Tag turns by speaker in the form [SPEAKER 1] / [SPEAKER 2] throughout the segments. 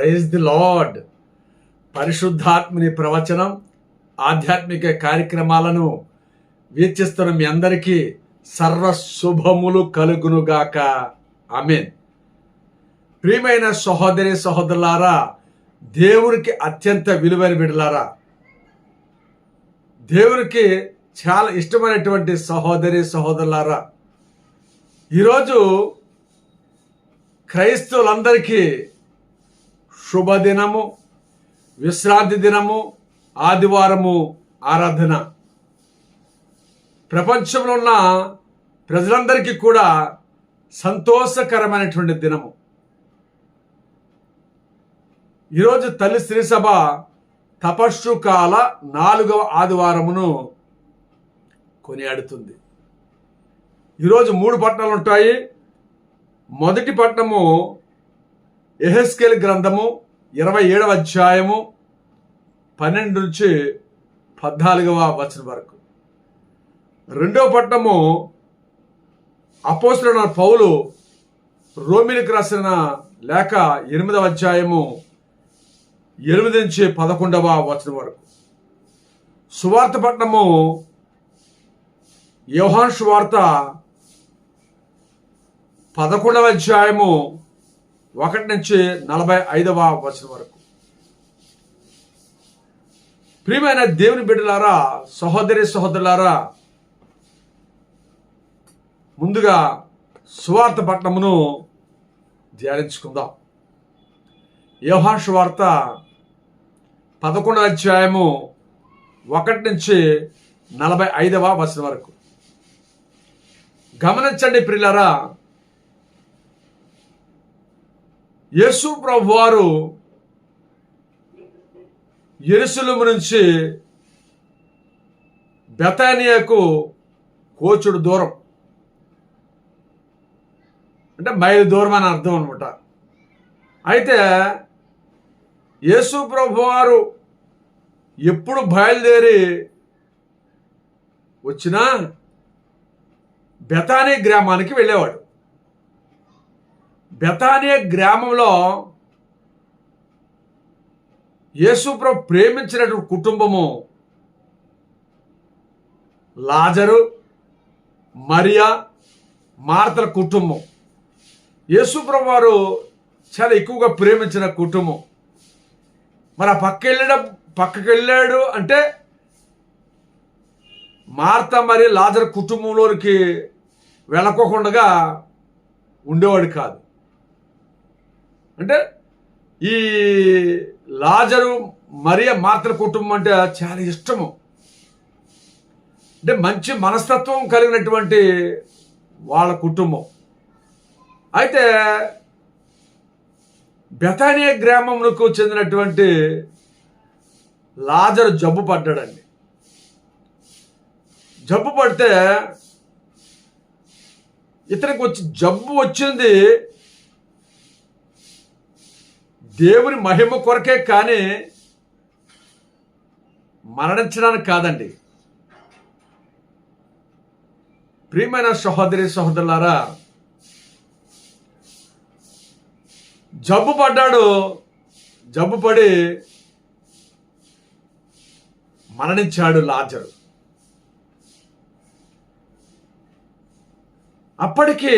[SPEAKER 1] Praise the lord పరిశుద్ధాత్మని ప్రవచనం ఆధ్యాత్మిక కార్యక్రమాలను వీక్షిస్తున్న మీ అందరికీ సర్వ శుభములు కలుగునుగాక. ఆమెన్. ప్రియమైన సహోదరి సహోదరులారా దేవునికి అత్యంత విలువైన విడలారా దేవునికి చాలా ఇష్టమైనటువంటి సహోదరి సహోదరులారా ఈరోజు క్రైస్తవులందరికీ శుభదినము విశ్రాంతి దినము ఆదివారము ఆరాధన. ప్రపంచంలో ఉన్న ప్రజలందరికీ కూడా సంతోషకరమైనటువంటి దినము. ఈరోజు తల్లి స్త్రీ సభ తపస్సు కాల నాలుగవ ఆదివారమును కొనియాడుతుంది. ఈరోజు మూడు పట్టణాలు ఉంటాయి. మొదటి పట్టణము ఎహెస్కేల్ గ్రంథము ఇరవై ఏడవ అధ్యాయము పన్నెండు నుంచి పద్నాలుగవ వచనం వరకు. రెండవ పట్టణము అపోసిన పౌలు రోమిలకు రాసిన లేక ఎనిమిదవ అధ్యాయము ఎనిమిది నుంచి పదకొండవ వచనం వరకు. సువార్త పట్టణము యోహాన్ సువార్త పదకొండవ అధ్యాయము ఒకటి నుంచి నలభై ఐదవ వచనం వరకు. ప్రియమైన దేవుని బిడ్డలారా సహోదరి సహోదరులారా ముందుగా సువార్త పట్టణమును ధ్యానించుకుందాం. యోహాన్ సువార్త పదకొండవ అధ్యాయము ఒకటి నుంచి నలభై ఐదవ వచనం వరకు. గమనించండి ప్రిల్లరా యేసు ప్రభు వారు ఎరుసలము నుంచి బెతానియాకు కోచుడు దూరం. అంటే మైలు దూరం అని అర్థం అనమాట అయితే యేసు ప్రభు వారు ఎప్పుడు బయలుదేరి వచ్చినా బెతానీ గ్రామానికి వెళ్ళేవాడు. బెతానియా గ్రామంలో యేసుప్రభు ప్రేమించినటువంటి కుటుంబము లాజరు మరియా మార్తల కుటుంబం. యేసుప్రభు వారు చాలా ఎక్కువగా ప్రేమించిన కుటుంబం. మరి ఆ పక్క వెళ్ళడం పక్కకి వెళ్ళాడు అంటే మార్త మరి లాజర్ కుటుంబంలోనికి వెళ్ళకోకుండా ఉండేవాడు కాదు. అంటే ఈ లాజరు మరియ మాత్ర కుటుంబం అంటే చాలా ఇష్టము. అంటే మంచి మనస్తత్వం కలిగినటువంటి వాళ్ళ కుటుంబం. అయితే బెతానియా గ్రామంకు చెందినటువంటి లాజరు జబ్బు పడ్డాడండి. జబ్బు పడితే ఇతనికి వచ్చి జబ్బు వచ్చింది దేవుని మహిమ కొరకే కానీ మరణించడానికి కాదండి. ప్రియమైన సహోదరి సహోదరులారా జబ్బు పడ్డాడు జబ్బు పడి మరణించాడు లాజరు. అప్పటికి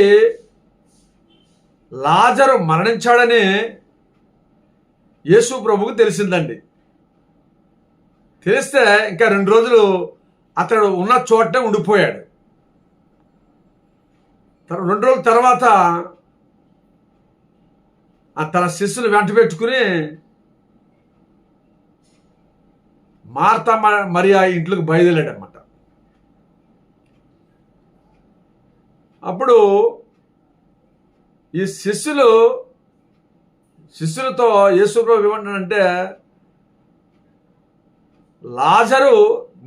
[SPEAKER 1] లాజరు మరణించాడని యేసు ప్రభుకు తెలిసిందండి. తెలిస్తే ఇంకా రెండు రోజులు అతడు ఉన్న చోటనే ఉండిపోయాడు. రెండు రోజుల తర్వాత ఆ తన శిష్యులు వెంట పెట్టుకుని మార్తా మ- మరియా ఇంట్లోకి బయలుదేరాడనమాట అప్పుడు ఈ శిష్యులు శిష్యులతో యేసుప్రభు ఏమంటాడంటే లాజరు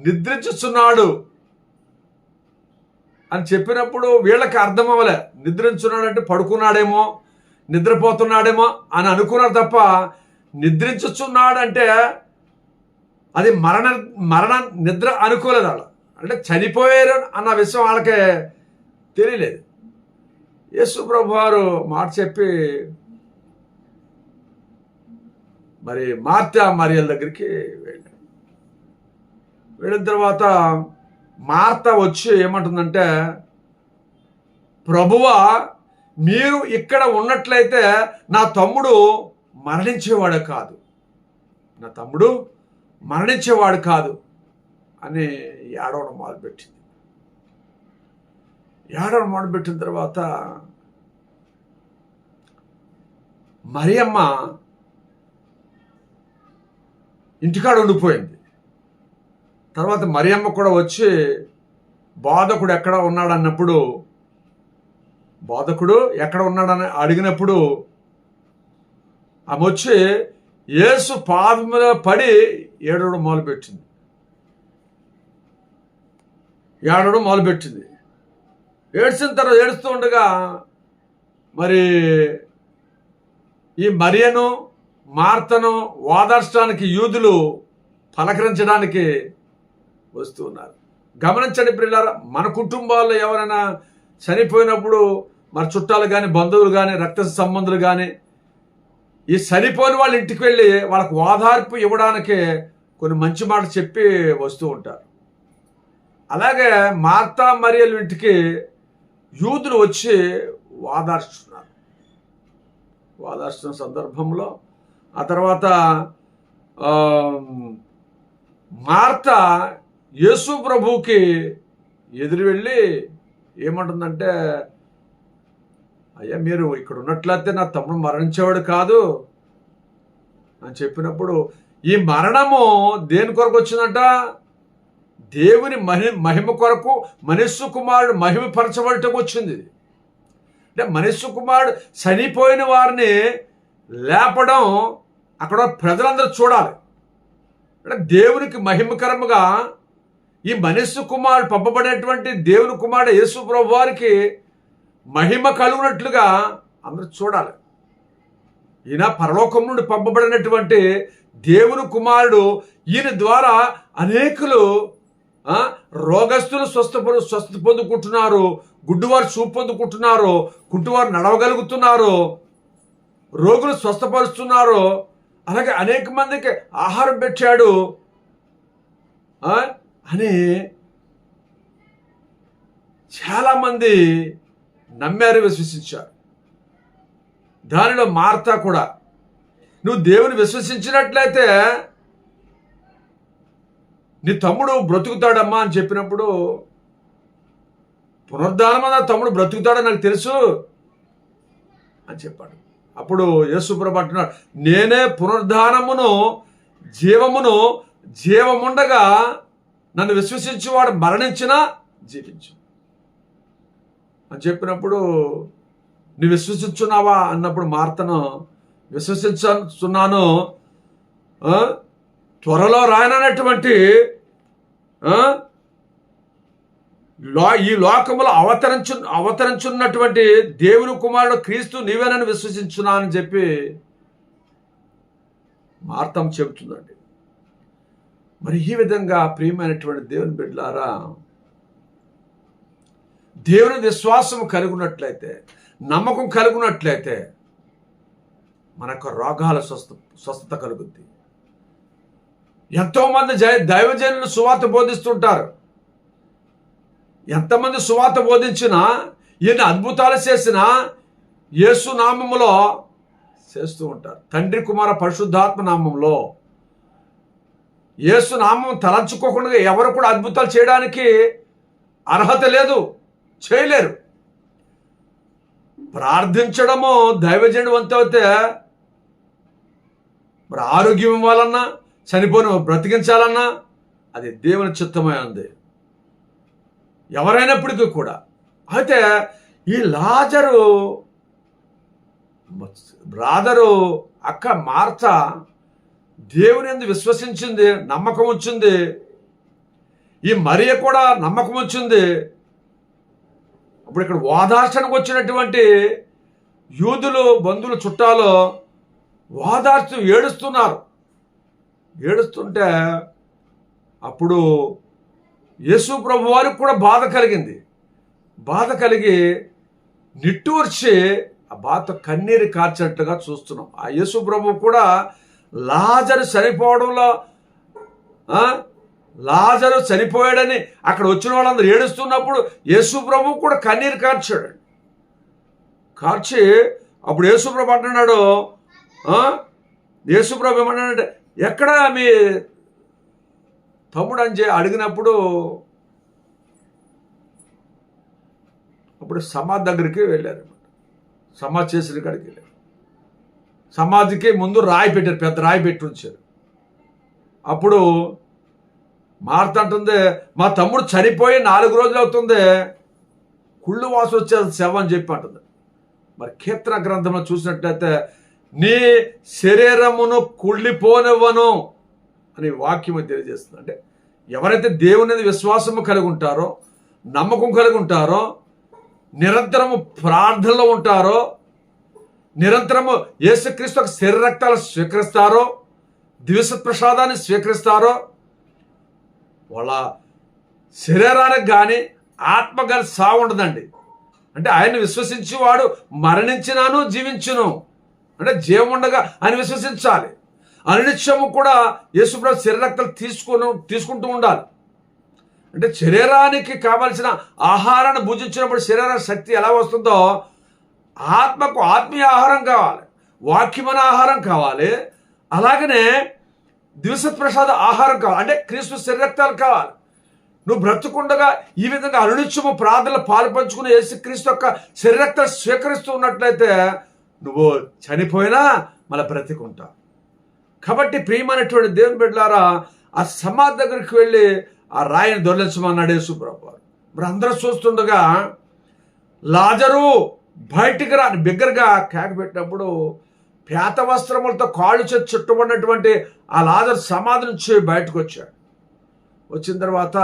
[SPEAKER 1] నిద్రించుచున్నాడు అని చెప్పినప్పుడు వీళ్ళకి అర్థం అవ్వలే. నిద్రించున్నాడు అంటే పడుకున్నాడేమో నిద్రపోతున్నాడేమో అని అనుకున్నారు తప్ప నిద్రించుచున్నాడు అంటే అది మరణ మరణ నిద్ర అనుకోలేదు వాళ్ళు అంటే చనిపోయారు అన్న విషయం వాళ్ళకే తెలియలేదు. యేసు ప్రభు వారు మాట చెప్పి మరి మార్తా మరియల దగ్గరికి వెళ్ళాడు. వెళ్ళిన తర్వాత మార్త వచ్చి ఏమంటుందంటే ప్రభువా మీరు ఇక్కడ ఉన్నట్లయితే నా తమ్ముడు మరణించేవాడు కాదు. నా తమ్ముడు మరణించేవాడు కాదు అని ఏడవడం మొదలుపెట్టింది. ఏడవడం మొదలుపెట్టిన తర్వాత మరియమ్మ ఇంటికాడ ఉండిపోయింది. తర్వాత మరియమ్మ కూడా వచ్చి బాధకుడు ఎక్కడ ఉన్నాడన్నప్పుడు బోధకుడు ఎక్కడ ఉన్నాడని అడిగినప్పుడు ఆమె వచ్చి యేసు పాదం పడి ఏడవడం మొదలుపెట్టింది. ఏడవడం మొదలుపెట్టింది. ఏడ్చిన తర్వాత ఏడుస్తూ ఉండగా మరి ఈ మరియను మార్తను ఓదార్చడానికి యూదులు పలకరించడానికి వస్తూ ఉన్నారు గమనించండి పిల్లల మన కుటుంబాల్లో ఎవరైనా చనిపోయినప్పుడు మన చుట్టాలు కానీ బంధువులు కానీ రక్త సంబంధులు కానీ ఈ చనిపోయిన వాళ్ళ ఇంటికి వెళ్ళి వాళ్ళకు ఓదార్పు ఇవ్వడానికి కొన్ని మంచి మాటలు చెప్పి వస్తూ ఉంటారు. అలాగే మార్తా మరియల ఇంటికి యూదులు వచ్చి ఓదార్చుతున్నారు. ఓదార్చుతున్న సందర్భంలో ఆ తర్వాత మార్త యేసు ప్రభుకి ఎదురు వెళ్ళి ఏమంటుందంటే అయ్యా మీరు ఇక్కడ ఉన్నట్లయితే నా తమ్ముడు మరణించేవాడు కాదు అని చెప్పినప్పుడు ఈ మరణము దేని కొరకు వచ్చిందంట? దేవుని మహి మహిమ కొరకు మనుష్య కుమారుడు మహిమపరచబడటం వచ్చింది. అంటే మనుష్య కుమారుడు చనిపోయిన వారిని లేపడం అక్కడ ప్రజలందరూ చూడాలి. అంటే దేవునికి మహిమకరముగా ఈ మనిషి కుమారుడు పంపబడినటువంటి దేవుని కుమారుడు యేసు ప్రభు వారికి మహిమ కలుగునట్లుగా అందరూ చూడాలి. ఈయన పరలోకం నుండి పంపబడినటువంటి దేవుని కుమారుడు ఈయన ద్వారా అనేకులు రోగస్తులు స్వస్థ స్వస్థ పొందుకుంటున్నారు గుడ్డువారు చూపు పొందుకుంటున్నారు గుడ్డువారు నడవగలుగుతున్నారు రోగులు స్వస్థపరుస్తున్నారు అలాగే అనేక మందికి ఆహారం పెట్టాడు. అని చాలామంది నమ్మారు విశ్వసించారు. దానిలో మార్తా కూడా. నువ్వు దేవుని విశ్వసించినట్లయితే నీ తమ్ముడు బ్రతుకుతాడమ్మా అని చెప్పినప్పుడు పునరుద్ధానం నా తమ్ముడు బ్రతుకుతాడని నాకు తెలుసు అని చెప్పాడు. అప్పుడు యేసుప్రభు అంటున్నాడు నేనే పునరుద్ధానమును జీవమును జీవముండగా నన్ను విశ్వసించేవాడు మరణించినా జీవించు. అని చెప్పినప్పుడు నువ్వు విశ్వసించున్నావా? అన్నప్పుడు మార్తను విశ్వసించున్నాను. త్వరలో రాయనటువంటి లో ఈ లోకములో అవతరించు అవతరించున్నటువంటి దేవుని కుమారుడు క్రీస్తు నీవేనని విశ్వసించున్నా అని చెప్పి మార్తం చెబుతుందండి. మరి ఈ విధంగా ప్రియమైనటువంటి దేవుని బిడ్డలారా దేవుని విశ్వాసం కలిగినట్లయితే నమ్మకం కలిగినట్లయితే మనకు రోగాల స్వస్థ స్వస్థత కలుగుద్ది. ఎంతోమంది జై దైవజనులు సువార్త బోధిస్తుంటారు. ఎంతమంది సువార్త బోధించినా ఎన్ని అద్భుతాలు చేసినా యేసు నామములో చేస్తూ ఉంటారు. తండ్రి కుమార పరిశుద్ధాత్మ నామంలో యేసు నామం తలంచుకోకుండా ఎవరు కూడా అద్భుతాలు చేయడానికి అర్హత లేదు చేయలేరు. ప్రార్థించడము దైవజనుడు వంతవుతే మరి ఆరోగ్యం ఇవ్వాలన్నా చనిపోయిన బ్రతికించాలన్నా అది దేవుని చిత్తమై ఉంది. ఎవరైనప్పటికీ కూడా. అయితే ఈ లాజరు బ్రాదరు అక్క మార్త దేవుని ఎందు విశ్వసించింది నమ్మకం వచ్చింది. ఈ మరియ కూడా నమ్మకం వచ్చింది. అప్పుడు ఇక్కడ ఓదార్చనకు వచ్చినటువంటి యూదులు బంధువులు చుట్టాలు ఓదార్చు ఏడుస్తున్నారు. ఏడుస్తుంటే అప్పుడు యేసు ప్రభు వారికి కూడా బాధ కలిగింది. బాధ కలిగి నిట్టూర్చి ఆ బాధ కన్నీరు కార్చినట్టుగా చూస్తున్నాం. ఆ యేసు ప్రభు కూడా లాజరు చనిపోవడంలో లాజరు చనిపోయాడని అక్కడ వచ్చిన వాళ్ళందరూ ఏడుస్తున్నప్పుడు యేసు ప్రభు కూడా కన్నీరు కార్చాడు. కార్చి అప్పుడు యేసు ప్రభు అంటున్నాడు యేసుప్రభు యేసు ప్రభు ఏమన్నాడంటే ఎక్కడ మీ తమ్ముడు అని చెప్పి అడిగినప్పుడు అప్పుడు సమాజ్ దగ్గరికి వెళ్ళారు. సమాజ్ చేసిన కాడికి వెళ్ళారు. సమాజ్కి ముందు రాయి పెట్టారు పెద్ద రాయి పెట్టి ఉంచారు. అప్పుడు మార్త అంటుంది మా తమ్ముడు చనిపోయి నాలుగు రోజులు అవుతుంది కుళ్ళు వాసు వచ్చేది శవం అని చెప్పి అంటుంది. మరి కీర్తన గ్రంథంలో చూసినట్లయితే నీ శరీరమును కుళ్ళిపోనివ్వను అని వాక్యం తెలియజేస్తుంది. అంటే ఎవరైతే దేవుని మీద విశ్వాసము కలిగి ఉంటారో నమ్మకం కలిగి ఉంటారో నిరంతరము ప్రార్థనలో ఉంటారో నిరంతరము యేసుక్రీస్తు ఒక శరీరక్తాలు స్వీకరిస్తారో దివస ప్రసాదాన్ని స్వీకరిస్తారో వాళ్ళ శరీరానికి కానీ ఆత్మ కానీ సావు ఉండదండి. అంటే ఆయన విశ్వసించి వాడు మరణించినాను జీవించును. అంటే జీవం ఉండగా ఆయన విశ్వసించాలి. అనిత్యము కూడా యేసుప్రభు శరీరక్తలు తీసుకుని తీసుకుంటూ ఉండాలి. అంటే శరీరానికి కావలసిన ఆహారాన్ని భుజించినప్పుడు శరీర శక్తి ఎలా వస్తుందో ఆత్మకు ఆత్మీయ ఆహారం కావాలి వాక్యమైన ఆహారం కావాలి అలాగనే దివస ప్రసాద ఆహారం కావాలి అంటే క్రీస్తు శరీరక్తాలు కావాలి. నువ్వు బ్రతుకుండగా ఈ విధంగా అనునిత్యము ప్రార్థనలు పాల్పంచుకుని వేసి యేసు క్రీస్తు యొక్క శరీరక్తాలు స్వీకరిస్తూ ఉన్నట్లయితే నువ్వు చనిపోయినా మళ్ళీ బ్రతికుంటావు. కాబట్టి ప్రియమైనటువంటి దేవుని బిడ్డలారా ఆ సమాధి దగ్గరికి వెళ్ళి ఆ రాయిని దొరలించమన్నాడు యేసుప్రభు వారు. మరి అందరూ చూస్తుండగా లాజరు బయటికి రాని బిగ్గరగా కేక పెట్టినప్పుడు పేత వస్త్రములతో కాళ్ళు చేతి చుట్టుబడినటువంటి ఆ లాజరు సమాధి నుంచి బయటకు వచ్చాడు. వచ్చిన తర్వాత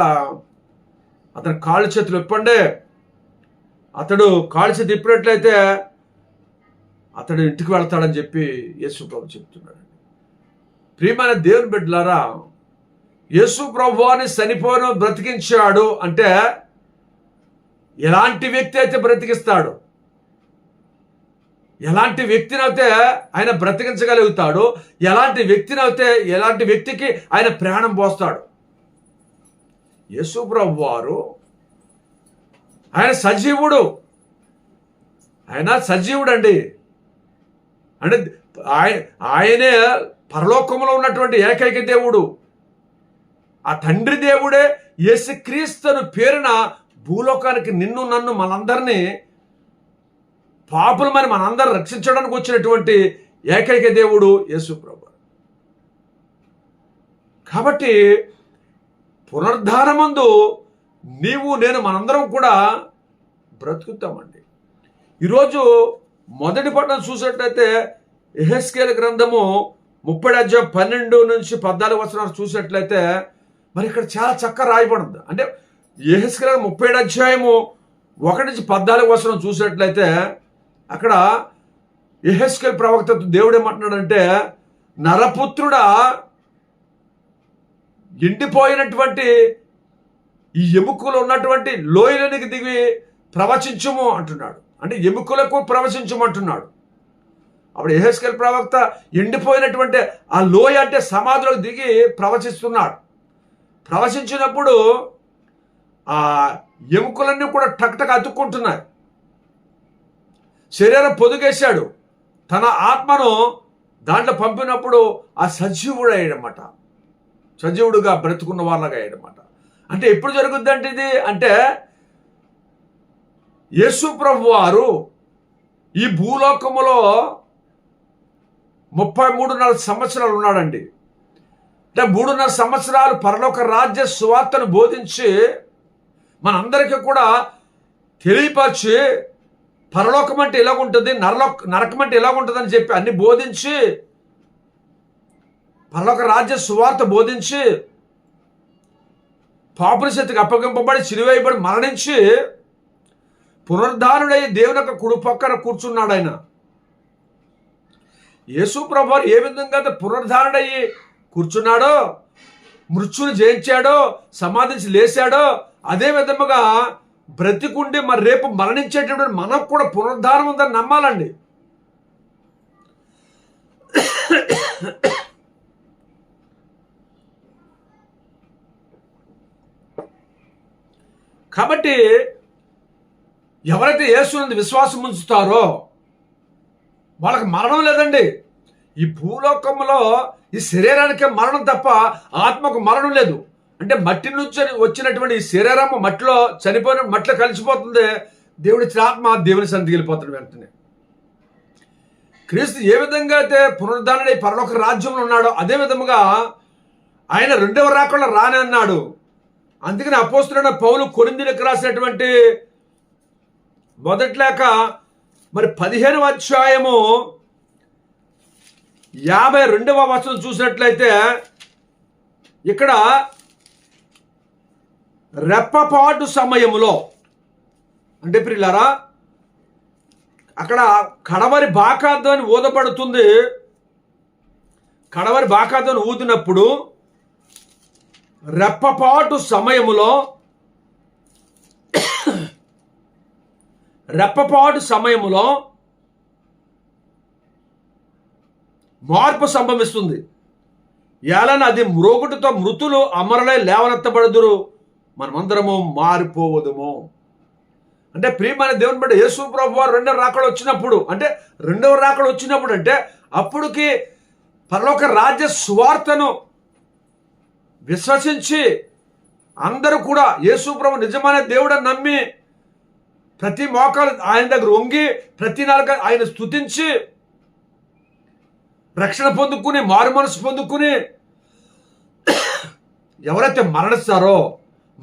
[SPEAKER 1] అతని కాళ్ళు చేతులు ఇప్పండి అతడు కాళ్ళు చేతి ఇప్పినట్లయితే అతడు ఇంటికి వెళ్తాడని చెప్పి యేసు ప్రభు చెప్తున్నాడు. ప్రియమైన దేవుని బిడ్డలారా యేసు ప్రభు అని చనిపోయిన బ్రతికించాడు అంటే ఎలాంటి వ్యక్తి అయితే బ్రతికిస్తాడు? ఎలాంటి వ్యక్తిని అయితే ఆయన బ్రతికించగలుగుతాడు? ఎలాంటి వ్యక్తిని అయితే ఎలాంటి వ్యక్తికి ఆయన ప్రాణం పోస్తాడు? యేసు ప్రభు వారు ఆయన సజీవుడు. ఆయన సజీవుడు అండి అంటే ఆయన ఆయనే పరలోకంలో ఉన్నటువంటి ఏకైక దేవుడు. ఆ తండ్రి దేవుడే యేసుక్రీస్తును పేరున భూలోకానికి నిన్ను నన్ను మనందరినీ పాపులమని మనందరం రక్షించడానికి వచ్చినటువంటి ఏకైక దేవుడు యేసు ప్రభు కాబట్టి పునరుద్ధానమందు నీవు నేను మనందరం కూడా బ్రతుకుతామండి. ఈరోజు మొదటి పట్టణం చూసినట్లయితే ఎహెస్కేల గ్రంథము ముప్పై అధ్యాయం పన్నెండు నుంచి పద్నాలుగు వచనాలు చూసినట్లయితే మరి ఇక్కడ చాలా చక్కగా రాయబడింది. అంటే ఎహెస్కేల ముప్పై అధ్యాయము ఒకటి నుంచి పద్నాలుగు వచనం చూసినట్లయితే అక్కడ ఎహెస్కేల్ ప్రవక్త దేవుడు ఏమంటున్నాడంటే నరపుత్రుడా ఎండిపోయినటువంటి ఈ ఎముకలు ఉన్నటువంటి లోయలోనికి దిగి ప్రవచించుము అంటున్నాడు. అంటే ఎముకలకు ప్రవచించమంటున్నాడు అప్పుడు ఎహెస్కెల్ ప్రవక్త ఎండిపోయినటువంటి ఆ లోయ అంటే సమాధిలోకి దిగి ప్రవచిస్తున్నాడు. ప్రవచించినప్పుడు ఆ ఎముకలన్నీ కూడా టక్టక్ అతుక్కుంటున్నాయి. శరీరం పొదుగేశాడు. తన ఆత్మను దాంట్లో పంపినప్పుడు ఆ సజీవుడు అయ్యాడనమాట సజీవుడుగా బ్రతుకున్న వాళ్ళగా అయ్యాడనమాట అంటే ఎప్పుడు జరుగుద్దంటే ఇది? అంటే యేసు ప్రభు వారు ఈ భూలోకములో ముప్పై మూడున్నర సంవత్సరాలు ఉన్నాడండి. అంటే మూడున్నర సంవత్సరాలు పరలోక రాజ్య సువార్తను బోధించి మనందరికీ కూడా తెలియపరిచి పరలోకం అంటే ఎలాగుంటుంది నరలోక నరకం అంటే ఎలాగుంటుందని చెప్పి అన్ని బోధించి పరలోక రాజ్య సువార్త బోధించి పాపుల చేతికి అప్పగింపబడి చిరువేయబడి మరణించి పునరుద్ధారుడై దేవుని యొక్క కుడి పక్కన కూర్చున్నాడు ఆయన యేసు ప్రభు ఏ విధంగా పునరుద్ధారణ అయ్యి కూర్చున్నాడో మృత్యుని జయించాడో సమాధించి లేచాడో అదే విధముగా బ్రతికుండి మరి రేపు మరణించేటటువంటి మనకు కూడా పునరుద్ధారం ఉందని నమ్మాలండి. కాబట్టి ఎవరైతే యేసునందు విశ్వాసం ఉంచుతారో వాళ్ళకి మరణం లేదండి. ఈ భూలోకంలో ఈ శరీరానికే మరణం తప్ప ఆత్మకు మరణం లేదు. అంటే మట్టి నుంచి వచ్చినటువంటి ఈ శరీరము మట్టిలో చనిపోయిన మట్టిలో కలిసిపోతుంది. దేవుడి ఆత్మ దేవుని సంధికి వెళ్ళిపోతుంది వెంటనే. క్రీస్తు ఏ విధంగా అయితే పునరుద్ధానుడై పరలోక రాజ్యంలో ఉన్నాడో అదే విధముగా ఆయన రెండవ రాకుండా రాని అన్నాడు. అందుకని అపోస్తున్న పౌలు కొరిందులకు రాసినటువంటి మొదటి లేక మరి పదిహేనవ అధ్యాయము యాభై రెండవ వచనం చూసినట్లయితే ఇక్కడ రెప్పపాటు సమయములో అంటే ప్రియులారా అక్కడ కడవరి బాకాధ్వని ఊదపడుతుంది కడవరి బాకాధ్వని ఊదినప్పుడు రెప్పపాటు సమయములో రెప్పపాటు సమయంలో మార్పు సంభవిస్తుంది. ఏలన అది మ్రోగుటితో మృతులు అమరులై లేవనెత్తబడుదురు. మనమందరము మారిపోవదుము. అంటే ప్రియమైన దేవుని బట్టి యేసు ప్రభు వారు రెండవ రాకడ వచ్చినప్పుడు అంటే రెండవ రాకడ వచ్చినప్పుడు అంటే అప్పుడుకి పరలోక రాజ్య సువార్తను విశ్వసించి అందరూ కూడా యేసు ప్రభు నిజమైన దేవుడని నమ్మి ప్రతి మోకాలు ఆయన దగ్గర వంగి ప్రతి నాలుక ఆయన స్తుతించి రక్షణ పొందుకుని మారు మనసు పొందుకుని ఎవరైతే మరణిస్తారో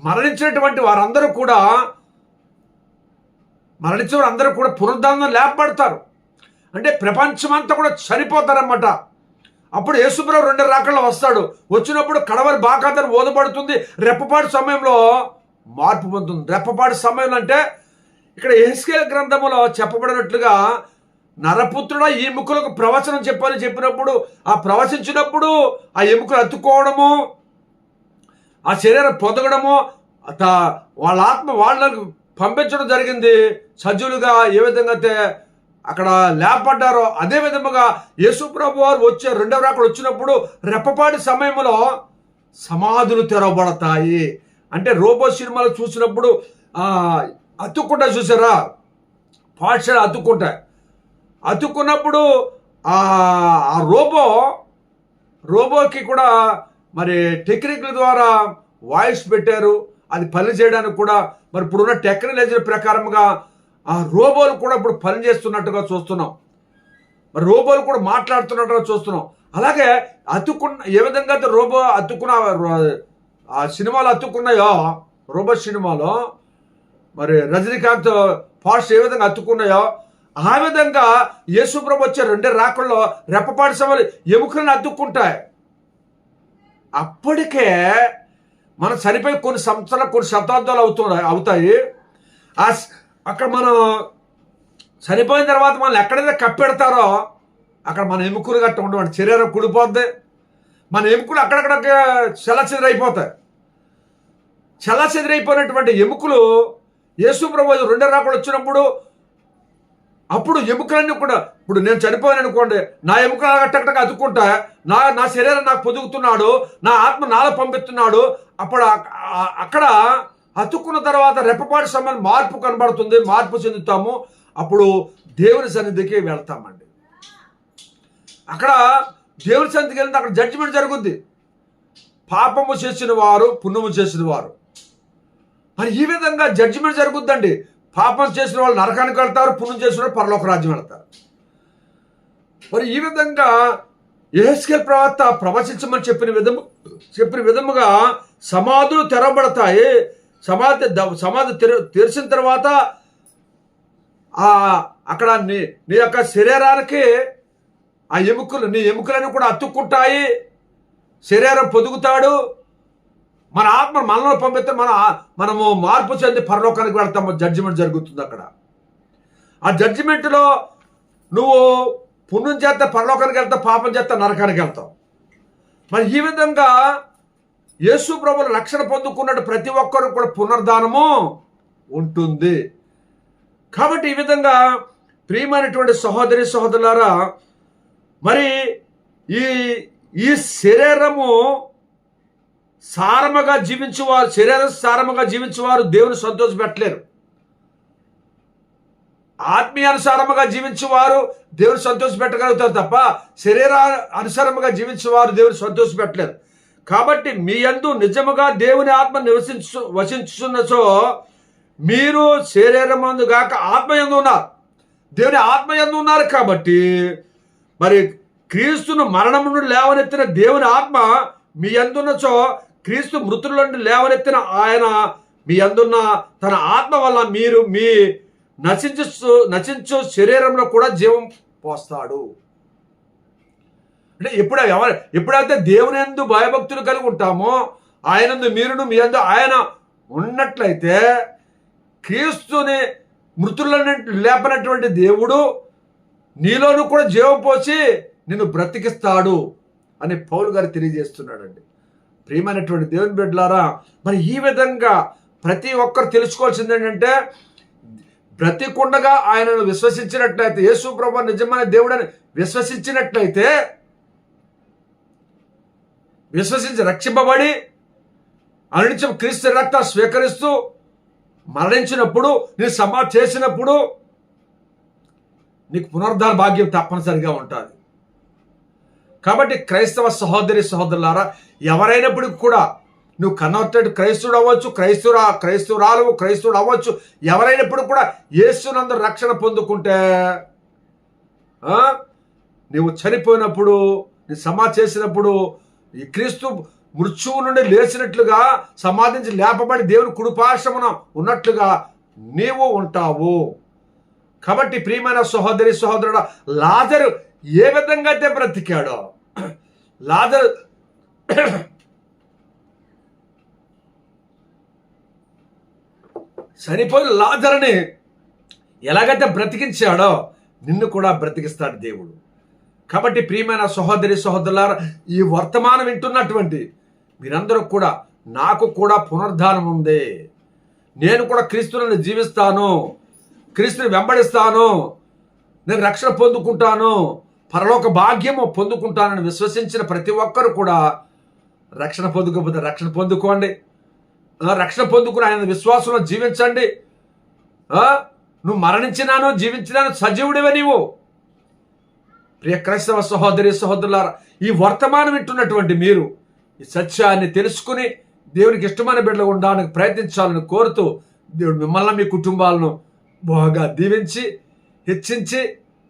[SPEAKER 1] మరణించినటువంటి వారందరూ కూడా మరణించిన వారందరూ కూడా పునరుద్ధానం లేపబడతారు. అంటే ప్రపంచమంతా కూడా చనిపోతారన్నమాట. అప్పుడు యేసుప్రభు రెండు రాకల్లో వస్తాడు. వచ్చినప్పుడు కడవరి బాకాతను ఓదబడుతుంది. రెప్పపాటు సమయంలో మార్పు పొందుతుంది. రెప్పపాటు సమయంలో అంటే ఇక్కడ ఎస్కే గ్రంథములో చెప్పబడినట్లుగా నరపుత్రుడ ఈ ఎముకలకు ప్రవచనం చెప్పని చెప్పినప్పుడు ఆ ప్రవచించినప్పుడు ఆ ఎముకలు అతుక్కోవడము ఆ శరీరం పొదగడము వాళ్ళ ఆత్మ వాళ్ళకు పంపించడం జరిగింది. సజ్జులుగా ఏ విధంగా అయితే అక్కడ లేపడ్డారో అదే విధముగా యేసుప్రభు వారు వచ్చే రెండవ రాకడ వచ్చినప్పుడు రెప్పపాటి సమయంలో సమాధులు తెరవబడతాయి. అంటే రోబో సినిమాలు చూసినప్పుడు అతుక్కుంటా చూసారా? పాఠశాల అతుక్కుంటాయి అతుక్కున్నప్పుడు ఆ ఆ రోబో రోబోకి కూడా మరి టెక్నిక్ల ద్వారా వాయిస్ పెట్టారు. అది పని చేయడానికి కూడా మరి ఇప్పుడున్న టెక్నాలజీ ప్రకారంగా ఆ రోబోలు కూడా ఇప్పుడు పని చేస్తున్నట్టుగా చూస్తున్నాం. మరి రోబోలు కూడా మాట్లాడుతున్నట్టుగా చూస్తున్నాం. అలాగే అతుక్కున్న ఏ విధంగా అయితే రోబో అతుక్కున్న రో- ఆ సినిమాలు అతుక్కున్నాయో రోబో సినిమాలో మరి రజనీకాంత్ పాస్ట్ ఏ విధంగా అతుక్కున్నాయో ఆ విధంగా యేసుప్రభు వచ్చే రెండే రాకల్లో రెప్పపాటి సభలు ఎముకలను అద్దుకుంటాయి అప్పటికే మనం చనిపోయి కొన్ని సంవత్సరాలు కొన్ని శతాబ్దాలు అవుతున్నాయి అవుతాయి. ఆ అక్కడ మనం చనిపోయిన తర్వాత మనం ఎక్కడైతే కప్పెడతారో అక్కడ మన ఎముకలు గట్ట ఉండవు శరీరం కుడిపోద్ది. మన ఎముకలు అక్కడక్కడ చెల్లచెదిరైపోతాయి. చెల్లచెదిరైపోయినటువంటి ఎముకలు యేసు ప్రభు రెండో రాకుండా వచ్చినప్పుడు అప్పుడు ఎముకలన్నీ కూడా ఇప్పుడు నేను చనిపోయాను అనుకోండి నా ఎముక అట్టకటగా అతుక్కుంటా నా నా శరీరం నాకు పొదుగుతున్నాడు నా ఆత్మ నాలో పంపిస్తున్నాడు అప్పుడు అక్కడ అతుక్కున్న తర్వాత రెప్పపాటి సమయం మార్పు కనబడుతుంది మార్పు చెందుతాము. అప్పుడు దేవుని సన్నిధికి వెళ్తామండి. అక్కడ దేవుని సన్నిధికి వెళ్తే అక్కడ జడ్జిమెంట్ జరుగుద్ది. పాపము చేసిన వారు పుణ్యము చేసిన వారు. మరి ఈ విధంగా జడ్జిమెంట్ జరుగుద్దండి. పాపం చేసిన వాళ్ళు నరకానికి వెళ్తారు పుణ్యం చేసిన వాళ్ళు పరలోక రాజ్యం వెళ్తారు. మరి ఈ విధంగా ఏహెస్కేల్ ప్రవక్త ప్రవచించమని చెప్పిన విధము చెప్పిన విధముగా సమాధులు తెరవబడతాయి. సమాధి సమాధి తెర తెరిచిన తర్వాత ఆ అక్కడ నీ నీ యొక్క శరీరానికి ఆ ఎముకలు నీ ఎముకలను కూడా అతుక్కుంటాయి. శరీరం పొదుగుతాడు. మన ఆత్మ మనలో పంపిస్తే మన మనము మార్పు చెంది పరలోకానికి వెళ్తాము జడ్జిమెంట్ జరుగుతుంది అక్కడ. ఆ జడ్జిమెంట్లో నువ్వు పుణ్యం చేస్తే పరలోకానికి వెళ్తావు పాపం చేస్తే నరకానికి వెళ్తావు. మరి ఈ విధంగా యేసు ప్రభులు రక్షణ పొందుకున్నట్టు ప్రతి ఒక్కరు కూడా పునర్ధానము ఉంటుంది. కాబట్టి ఈ విధంగా ప్రియమైనటువంటి సహోదరి సహోదరులారా మరి ఈ ఈ శరీరము సారముగా జీవించేవారు శరీర సారముగా జీవించేవారు దేవుని సంతోషపెట్టలేరు ఆత్మీయానుసారముగా జీవించేవారు దేవుని సంతోషపెట్టగలుగుతారు తప్ప శరీర అనుసారముగా జీవించేవారు దేవుని సంతోషపెట్టలేరు కాబట్టి మీ యందు నిజముగా దేవుని ఆత్మ నివసించు వసించున్నచో మీరు శరీరమందు గాక ఆత్మయందు ఉన్నారు. దేవుని ఆత్మయందు ఉన్నారు కాబట్టి మరి క్రీస్తును మరణం నుండి లేవనెత్తిన దేవుని ఆత్మ మీ అందున్నచో క్రీస్తు మృతుల నుండి లేవనెత్తిన ఆయన మీ అందున్న తన ఆత్మ వల్ల మీరు మీ నశించు నశించు శరీరంలో కూడా జీవం పోస్తాడు. అంటే ఎప్పుడు ఎవరు ఎప్పుడైతే దేవుని ఎందు భయభక్తులు కలిగి ఉంటామో ఆయనందు మీరును మీ అందు ఆయన ఉన్నట్లయితే క్రీస్తుని మృతులను లేపనటువంటి దేవుడు నీలోను కూడా జీవం పోసి నిన్ను బ్రతికిస్తాడు అని పౌలు గారు తెలియజేస్తున్నాడండి. ప్రియమైనటువంటి దేవుని బిడ్డలారా మరి ఈ విధంగా ప్రతి ఒక్కరు తెలుసుకోవాల్సింది ఏంటంటే బ్రతికుండగా ఆయనను విశ్వసించినట్లయితే యేసు ప్రభు నిజమైన దేవుడని విశ్వసించినట్లయితే విశ్వసించి రక్షింపబడి అనునిత్యం క్రీస్తు రక్త స్వీకరిస్తూ మరణించినప్పుడు నీ సమా చేసినప్పుడు నీకు పునరుద్ధార భాగ్యం తప్పనిసరిగా ఉంటుంది. కాబట్టి క్రైస్తవ సహోదరి సహోదరులారా ఎవరైనప్పటికి కూడా నువ్వు కన్వర్టెడ్ క్రైస్తుడు అవ్వచ్చు క్రైస్తురా క్రైస్తురాలు క్రైస్తుడు అవ్వచ్చు ఎవరైనప్పుడు కూడా యేసునందు రక్షణ పొందుకుంటే నువ్వు చనిపోయినప్పుడు నీ సమా చేసినప్పుడు ఈ క్రీస్తు మృత్యువు నుండి లేచినట్లుగా సమాధించి లేపబడి దేవుని కుడిపార్శ్వమున ఉన్నట్లుగా నీవు ఉంటావు. కాబట్టి ప్రియమైన సహోదరి సహోదరుడు లాజరు ఏ విధంగా అయితే బ్రతికాడో లాజర్ చనిపోయిన లాజర్ని ఎలాగైతే బ్రతికించాడో నిన్ను కూడా బ్రతికిస్తాడు దేవుడు. కాబట్టి ప్రియమైన సహోదరి సహోదరులారా ఈ వర్తమానం వింటున్నటువంటి మీరందరూ కూడా నాకు కూడా పునర్ధానం ఉంది. నేను కూడా క్రీస్తులను జీవిస్తాను. క్రీస్తుని వెంబడిస్తాను. నేను రక్షణ పొందుకుంటాను. పరలోక భాగ్యము పొందుకుంటానని విశ్వసించిన ప్రతి ఒక్కరు కూడా రక్షణ పొందుకోకపోతే రక్షణ పొందుకోండి. రక్షణ పొందుకుని ఆయన విశ్వాసంలో జీవించండి. నువ్వు మరణించినాను జీవించినాను సజీవుడివే నీవు. ప్రియ క్రైస్తవ సహోదరి సహోదరులారా ఈ వర్తమానం వింటున్నటువంటి మీరు ఈ సత్యాన్ని తెలుసుకుని దేవునికి ఇష్టమైన బిడ్డలు ఉండడానికి ప్రయత్నించాలని కోరుతూ దేవుడు మిమ్మల్ని మీ కుటుంబాలను బాగా దీవించి హెచ్చించి